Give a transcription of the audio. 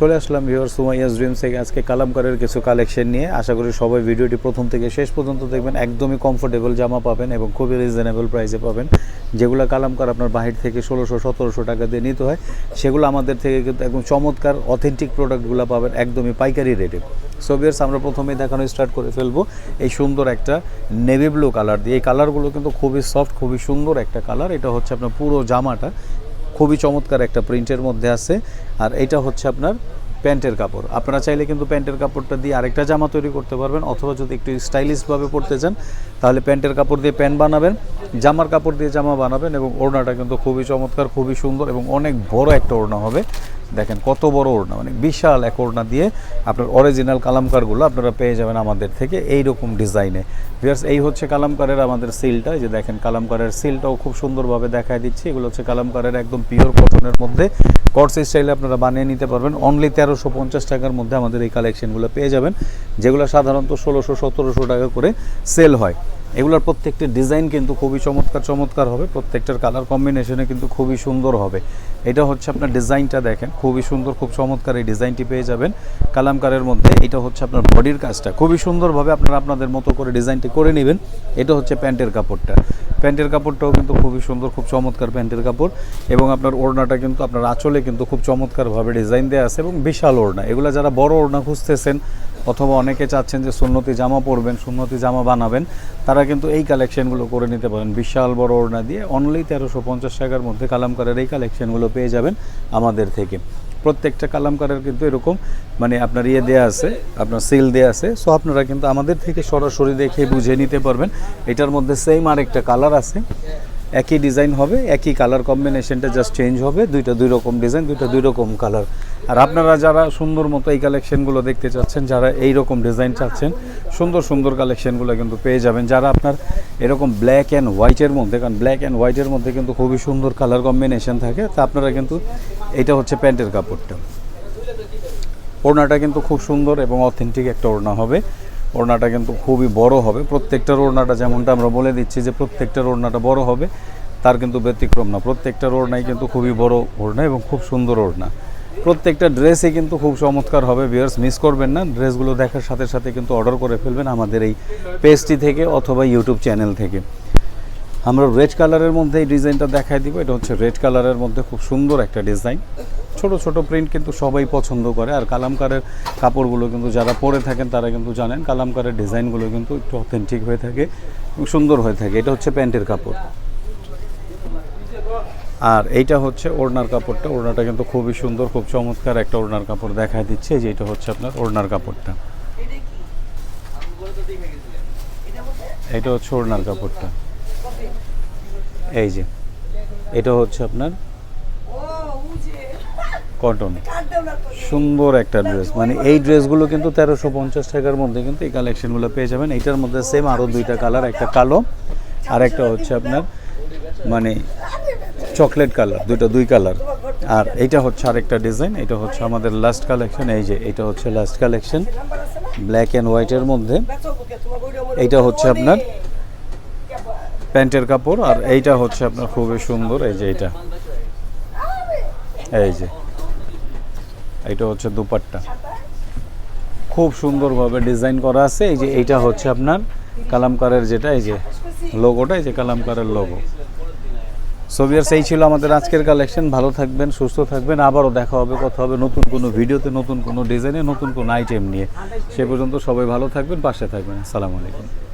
চলে আসলাম viewer Sumaiya's dreams থেকে আজকে কালামকারের কিছু কালেকশন নিয়ে। আশা করি সবাই ভিডিওটি প্রথম থেকে শেষ পর্যন্ত দেখবেন। একদমই কমফোর্টেবল জামা পাবেন এবং খুবই রিজনেবল প্রাইসে পাবেন। যেগুলো কালামকার আপনার বাহির থেকে ষোলোশো, সতেরোশো টাকা দিয়ে নিতে হয়, সেগুলো আমাদের থেকে কিন্তু একদম চমৎকার অথেন্টিক প্রোডাক্টগুলো পাবেন, একদমই পাইকারি রেটে সো আমরা প্রথমেই দেখানো স্টার্ট করে ফেলব এই সুন্দর একটা নেভি ব্লু কালার দিয়ে। এই কালারগুলো কিন্তু খুবই সফট খুবই সুন্দর একটা কালার এটা হচ্ছে আপনার পুরো জামাটা। খুবই চমৎকার একটা প্রিন্টের মধ্যে আছে। আর এটা হচ্ছে আপনার প্যান্টের কাপড়। আপনারা চাইলে কিন্তু প্যান্টের কাপড়টা দিয়ে আরেকটা জামা তৈরি করতে পারবেন, অথবা যদি একটু স্টাইলিশভাবে পড়তে চান, তাহলে প্যান্টের কাপড় দিয়ে প্যান্ট বানাবেন। জামার কাপড় দিয়ে জামা বানাবেন এবং ওড়নাটা কিন্তু খুবই চমৎকার, খুবই সুন্দর এবং অনেক বড় একটা ওড়না হবে। দেখেন কত বড় ওড়না মানে বিশাল এক ওড়না দিয়ে আপনার অরিজিনাল কালামকারগুলো আপনারা পেয়ে যাবেন আমাদের থেকে এই রকম ডিজাইনে। ভিয়ার্স এই হচ্ছে কালামকারের আমাদের সিলটা যে দেখেন কালামকারের সিলটাও খুব সুন্দরভাবে দেখায় দিচ্ছি। এগুলো হচ্ছে কালামকারের একদম পিওর কটনের মধ্যে। কটস স্টাইলে আপনারা বানিয়ে নিতে পারবেন। অনলি তেরোশো পঞ্চাশ টাকার মধ্যে আমাদের এই কালেকশনগুলো পেয়ে যাবেন, যেগুলো সাধারণত ষোলোশো সতেরোশো টাকা করে সেল হয়। এগুলোর প্রত্যেকটি ডিজাইন কিন্তু খুবই চমৎকার চমৎকার হবে। প্রত্যেকটার কালার কম্বিনেশনে কিন্তু খুবই সুন্দর হবে। এটা হচ্ছে আপনার ডিজাইনটা দেখেন, খুবই সুন্দর, খুব চমৎকার এই ডিজাইনটি পেয়ে যাবেন। কালামকারের মধ্যে এটা হচ্ছে আপনার বডির কাজটা। খুবই সুন্দরভাবে আপনারা আপনাদের মতো করে ডিজাইনটি করে নেবেন। এটা হচ্ছে প্যান্টের কাপড়টা। প্যান্টের কাপড়টাও কিন্তু খুবই সুন্দর, খুব চমৎকার প্যান্টের কাপড় এবং আপনার ওড়নাটা কিন্তু আপনার আঁচলে কিন্তু খুব চমৎকারভাবে ডিজাইন দেওয়া আছে এবং বিশাল ওড়না। এগুলো যারা বড় ওড়না খুঁজতেছেন অথবা অনেকে চাচ্ছেন যে সুন্নতি জামা পরবেন, সুন্নতি জামা বানাবেন, তারা কিন্তু এই কালেকশনগুলো করে নিতে পারেন। বিশাল বড় ওড়না দিয়ে অনলি তেরোশো পঞ্চাশ টাকার মধ্যে কালামকারের এই কালেকশনগুলো পেয়ে যাবেন আমাদের থেকে। প্রত্যেকটা কালামকারের কিন্তু এরকম মানে আপনার ইয়ে দেওয়া আছে, আপনার সিল দেওয়া আছে। সো আপনারা কিন্তু আমাদের থেকে সরাসরি দেখে বুঝে নিতে পারবেন। এটার মধ্যে সেম আরেকটা কালার আছে। একই ডিজাইন হবে, একই কালার কম্বিনেশনটা জাস্ট চেঞ্জ হবে, দুইটা দুই রকম ডিজাইন দুইটা দুই রকম কালার আর আপনারা যারা সুন্দর মতো এই কালেকশনগুলো দেখতে চাচ্ছেন, যারা এই রকম ডিজাইন চাচ্ছেন, সুন্দর সুন্দর কালেকশনগুলো কিন্তু পেয়ে যাবেন। যারা আপনার এরকম ব্ল্যাক অ্যান্ড হোয়াইটের মধ্যে, কারণ ব্ল্যাক অ্যান্ড হোয়াইটের মধ্যে কিন্তু খুবই সুন্দর কালার কম্বিনেশন থাকে, তা আপনারা কিন্তু এটা হচ্ছে প্যান্টের কাপড়টা। ওড়নাটা কিন্তু খুব সুন্দর এবং অথেন্টিক একটা ওড়না হবে। ওড়নাটা কিন্তু খুবই বড় হবে। প্রত্যেকটার ওড়নাটা যেমনটা আমরা বলে দিচ্ছি যে প্রত্যেকটার ওড়নাটা বড় হবে, তার কিন্তু ব্যতিক্রম না। প্রত্যেকটার ওড়নাই কিন্তু খুবই বড় ওড়না এবং খুব সুন্দর ওড়না। প্রত্যেকটা ড্রেসই কিন্তু খুব চমৎকার হবে বিয়ার্স মিস করবেন না। ড্রেসগুলো দেখার সাথে সাথে কিন্তু অর্ডার করে ফেলবেন আমাদের এই পেজটি থেকে অথবা ইউটিউব চ্যানেল থেকে। আমরা রেড কালারের মধ্যে এই ডিজাইনটা দেখাই দিব। এটা হচ্ছে রেড কালারের মধ্যে খুব সুন্দর একটা ডিজাইন ছোট ছোট প্রিন্ট কিন্তু সবাই পছন্দ করে। আর কালামকারের কাপড়গুলো কিন্তু যারা পরে থাকেন, তারা কিন্তু জানেন কালামকারের ডিজাইনগুলো কিন্তু একটু অথেন্টিক হয়ে থাকে সুন্দর হয়ে থাকে। এটা হচ্ছে প্যান্টের কাপড়। আর এইটা হচ্ছে ওড়নার কাপড়টা। ওড়নাটা কিন্তু খুবই সুন্দর, খুব চমৎকার একটা ওড়নার কাপড় দেখায় দিচ্ছে। যে এটা হচ্ছে আপনার ওড়নার কাপড়টা। এটা হচ্ছে ওড়নার কাপড়টা। এই যে, এটা হচ্ছে আপনার কটন সুন্দর একটা ড্রেস মানে এই ড্রেসগুলো কিন্তু তেরোশো পঞ্চাশ টাকার মধ্যে কিন্তু এই কালেকশনগুলো পেয়ে যাবেন। এইটার মধ্যে সেম আরও দুইটা কালার একটা কালো আর একটা হচ্ছে আপনার মানে চকলেট কালার দুইটা দুই কালার আর এইটা হচ্ছে আরেকটা ডিজাইন এটা হচ্ছে আমাদের লাস্ট কালেকশন এই যে এটা হচ্ছে লাস্ট কালেকশন ব্ল্যাক অ্যান্ড হোয়াইটের মধ্যে। এইটা হচ্ছে আপনার প্যান্টের কাপড় আর এইটা হচ্ছে আপনার খুবই সুন্দর, এই যে এইটা এই যে। এইটা হচ্ছে দুপাট্টা। খুব সুন্দরভাবে ডিজাইন করা আছে। এই যে এইটা হচ্ছে আপনার কালামকারের যেটা, এই যে লোগোটা, এই যে কালামকারের লোগো। সোভিয়ার সেই ছিল আমাদের আজকের কালেকশন ভালো থাকবেন, সুস্থ থাকবেন। আবারও দেখা হবে, কথা হবে নতুন কোনো ভিডিওতে, নতুন কোনো ডিজাইনে, নতুন কোনো আইটেম নিয়ে। সে পর্যন্ত সবাই ভালো থাকবেন, পাশে থাকবেন। আসসালামু আলাইকুম।